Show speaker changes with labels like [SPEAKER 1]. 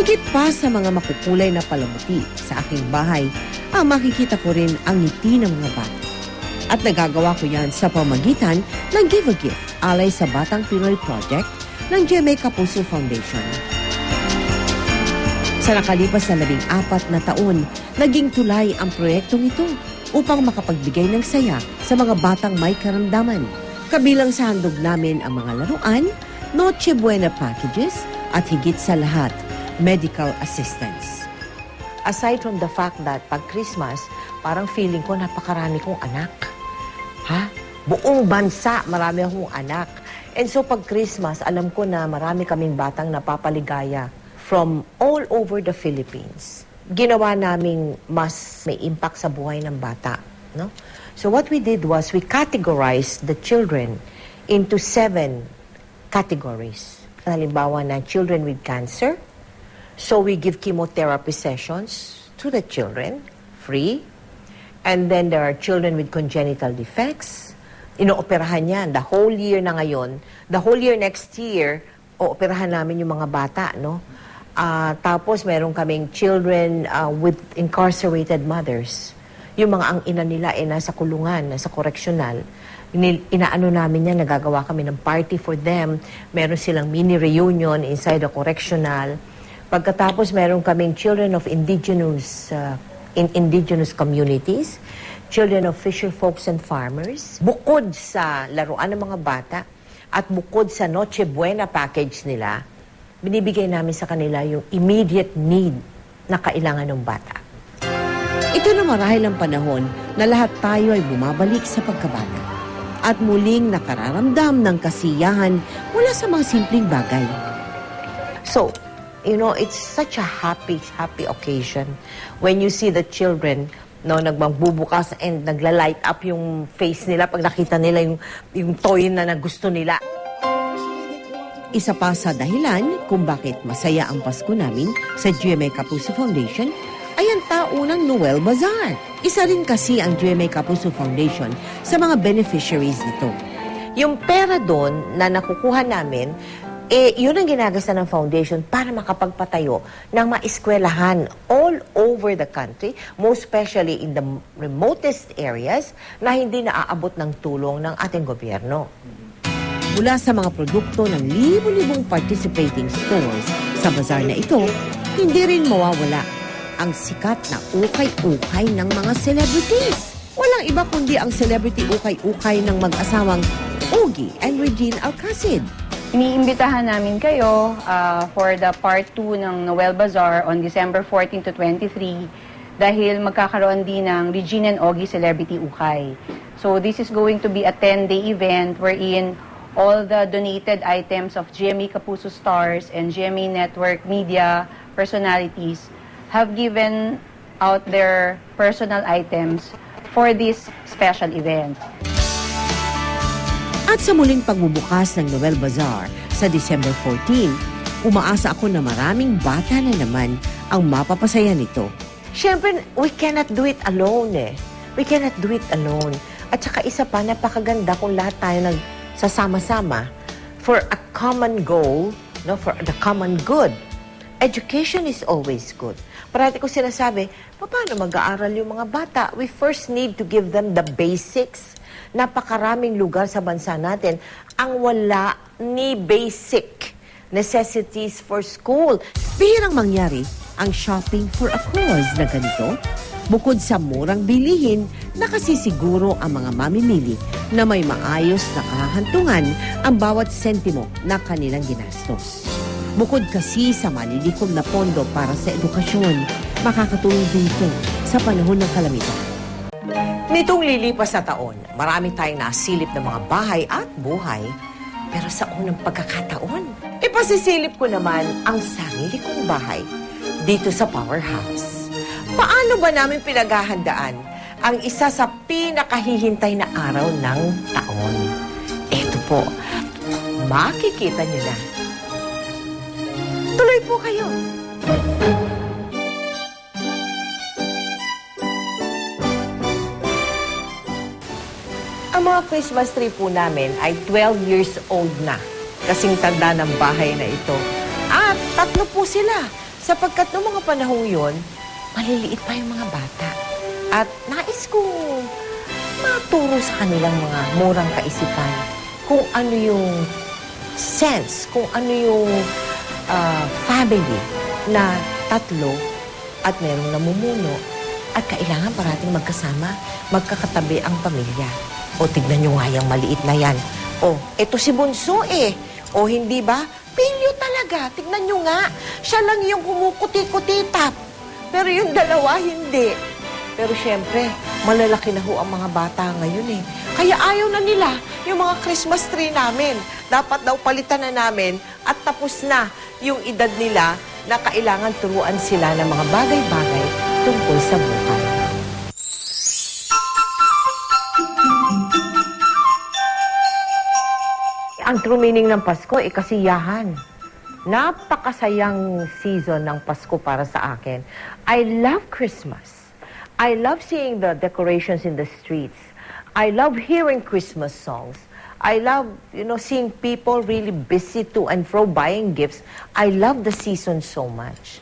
[SPEAKER 1] Higit pa sa mga makukulay na palamuti sa aking bahay, ang makikita ko rin ang ngiti ng mga bata. At nagagawa ko yan sa pamagitan ng Give a Gift alay sa Batang Pinoy Project ng GMA Kapuso Foundation. Sa nakalipas na labing apat na taon, naging tulay ang proyektong ito upang makapagbigay ng saya sa mga batang may karamdaman. Kabilang sa handog namin ang mga laruan, Noche Buena packages at higit sa lahat, medical assistance. Aside from the fact that pag Christmas, parang feeling ko napakarami kong anak. Ha? Buong bansa, marami akong anak. And so pag Christmas, alam ko na marami kaming batang napapaligaya from all over the Philippines. Ginawa naming mas may impact sa buhay ng bata. No? So what we did was we categorized the children into seven categories. Halimbawa na children with cancer. So we give chemotherapy sessions to the children, free. And then there are children with congenital defects. Inooperahan yan the whole year na ngayon. The whole year next year, ooperahan namin yung mga bata, no? Ah, tapos meron kaming children ah, with incarcerated mothers. Yung mga ang ina nila ay nasa kulungan, nasa. Inil- inaano namin yan, nagagawa kami ng party for them. Meron silang mini reunion inside the correctional. Pagkatapos meron kaming children of indigenous uh, in indigenous communities, children of fisher folks and farmers. Bukod sa laruan ng mga bata at bukod sa Noche Buena package nila, binibigay namin sa kanila yung immediate need na kailangan ng bata. Ito na marahil ang panahon na lahat tayo ay bumabalik sa pagkabata at muling nakararamdam ng kasiyahan mula sa mga simpleng bagay. So, you know, it's such a happy, happy occasion when you see the children no, nagmagbubukas and nagla-light up yung face nila pag nakita nila yung, yung toy na nagusto nila. Isa pa sa dahilan kung bakit masaya ang Pasko namin sa GMA Kapuso Foundation ay ang taunang Noel Bazaar. Isa rin kasi ang GMA Kapuso Foundation sa mga beneficiaries nito. Yung pera doon na nakukuha namin, eh, yun ang ginagasta ng foundation para makapagpatayo ng maeskwelahan all over the country, most especially in the remotest areas na hindi naaabot ng tulong ng ating gobyerno. Mula sa mga produkto ng libo-libong participating stores sa bazaar na ito, hindi rin mawawala ang sikat na ukay-ukay ng mga celebrities. Walang iba kundi ang celebrity ukay-ukay ng mag-asawang Ogie and Regine Alcacid.
[SPEAKER 2] Iniimbitahan namin kayo ah, for the part 2 ng Noel Bazaar on December 14 to 23 dahil magkakaroon din ng Regine and Ogie Celebrity Ukay. So this is going to be a 10-day event wherein all the donated items of GMA Kapuso Stars and GMA Network media personalities have given out their personal items for this special event.
[SPEAKER 1] At sa muling pagbubukas ng Noel Bazaar sa December 14, umaasa ako na maraming bata na naman ang mapapasaya nito. Siyempre, we cannot do it alone eh. We cannot do it alone. At saka isa pa, napakaganda kung lahat tayo nagsasama-sama for a common goal, no, for the common good. Education is always good. Parati ko sinasabi, paano mag-aaral yung mga bata? We first need to give them the basics. Napakaraming lugar sa bansa natin ang wala ni basic necessities for school. Bihirang mangyari ang shopping for a cause na ganito. Bukod sa murang bilihin, nakasisiguro ang mga mamimili na may maayos na kahantungan ang bawat sentimo na kanilang ginastos. Bukod kasi sa malilikom na pondo para sa edukasyon, makakatulong dito sa panahon ng kalamitan. Nitong lilipas na taon, marami tayong nasilip ng mga bahay at buhay. Pero sa unang pagkakataon, ipasisilip ko naman ang sarili kong bahay dito sa powerhouse. Paano ba namin pinaghahandaan ang isa sa pinakahihintay na araw ng taon? Ito po, makikita niyo na. Tuloy po kayo. Ang mga Christmas tree po namin ay 12 years old na. Kasing tanda ng bahay na ito. At tatlo po sila. Sapagkat noong mga panahong yon, maliliit pa yung mga bata. At nais kong maturo sa kanilang mga murang kaisipan kung ano yung sense, kung ano yung ah, family na tatlo at merong namumuno at kailangan parating magkasama, magkakatabi ang pamilya. O tignan nyo nga yung maliit na yan. O, eto si Bunso eh. O hindi ba? Pilyo talaga. Tignan nyo nga. Siya lang yung kumukuti-kutitap. Pero yung dalawa, hindi. Pero syempre, malalaki na ho ang mga bata ngayon eh. Kaya ayaw na nila yung mga Christmas tree namin. Dapat daw palitan na namin at tapos na yung edad nila na kailangan turuan sila ng mga bagay-bagay tungkol sa buhay. Ang true meaning ng Pasko ay kasiyahan. Napakasayang season ng Pasko para sa akin. I love Christmas. I love seeing the decorations in the streets. I love hearing Christmas songs. I love, you know, seeing people really busy to and fro buying gifts. I love the season so much.